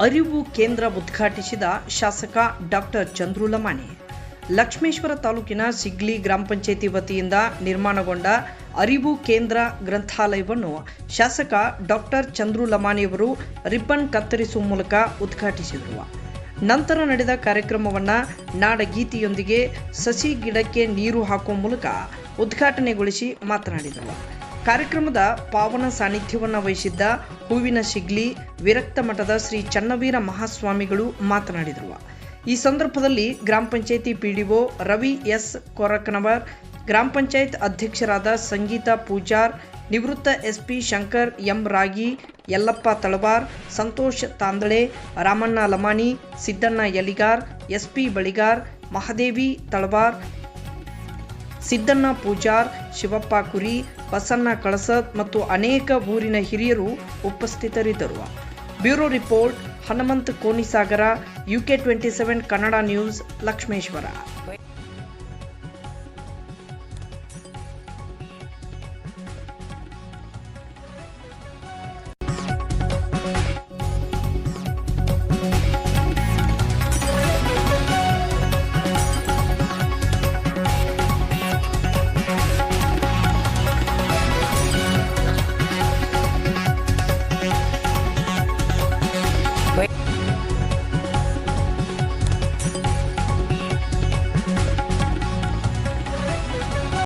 ಅರಿವು ಕೇಂದ್ರ ಉದ್ಘಾಟಿಸಿದ ಶಾಸಕ ಡಾಕ್ಟರ್ ಚಂದ್ರು ಲಮಾಣಿ ಲಕ್ಷ್ಮೇಶ್ವರ ತಾಲೂಕಿನ ಸಿಗ್ಲಿ ಗ್ರಾಮ ಪಂಚಾಯಿತಿ ವತಿಯಿಂದ ನಿರ್ಮಾಣಗೊಂಡ ಅರಿವು ಕೇಂದ್ರ ಗ್ರಂಥಾಲಯವನ್ನು ಶಾಸಕ ಡಾಕ್ಟರ್ ಚಂದ್ರು ಲಮಾಣಿಯವರು ರಿಬ್ಬನ್ ಕತ್ತರಿಸುವ ಮೂಲಕ ಉದ್ಘಾಟಿಸಿದರು. ನಂತರ ನಡೆದ ಕಾರ್ಯಕ್ರಮವನ್ನು ನಾಡಗೀತೆಯೊಂದಿಗೆ ಸಸಿ ಗಿಡಕ್ಕೆ ನೀರು ಹಾಕುವ ಮೂಲಕ ಉದ್ಘಾಟನೆಗೊಳಿಸಿ ಮಾತನಾಡಿದರು. ಕಾರ್ಯಕ್ರಮದ ಪಾವನ ಸಾನ್ನಿಧ್ಯವನ್ನು ವಹಿಸಿದ್ದ ಹೂವಿನ ಶಿಗ್ಲಿ, ವಿರಕ್ತ ಮಠದ ಶ್ರೀ ಚನ್ನವೀರ ಮಹಾಸ್ವಾಮಿಗಳು ಮಾತನಾಡಿದರು. ಈ ಸಂದರ್ಭದಲ್ಲಿ ಗ್ರಾಮ ಪಂಚಾಯಿತಿ ಪಿಡಿಒ ರವಿ ಎಸ್ ಕೊರಕನವರ್, ಗ್ರಾಮ ಪಂಚಾಯತ್ ಅಧ್ಯಕ್ಷರಾದ ಸಂಗೀತಾ ಪೂಜಾರ್, ನಿವೃತ್ತ SP Shankar M Ragi, Yallappa Talawar, Santosh Tandale, Ramanna Lamani, Siddanna Yaligar, SP Baligar, Mahadevi Talawar Siddanna Pujar, Shivappa Kuri, Basanna Kalasad ಮತ್ತು ಅನೇಕ ಊರಿನ ಹಿರಿಯರು ಉಪಸ್ಥಿತರಿದ್ದರು. Bureau report, Hanumanth Konisagara UK twenty seven, Kannada news, Lakshmeshwar. Wait.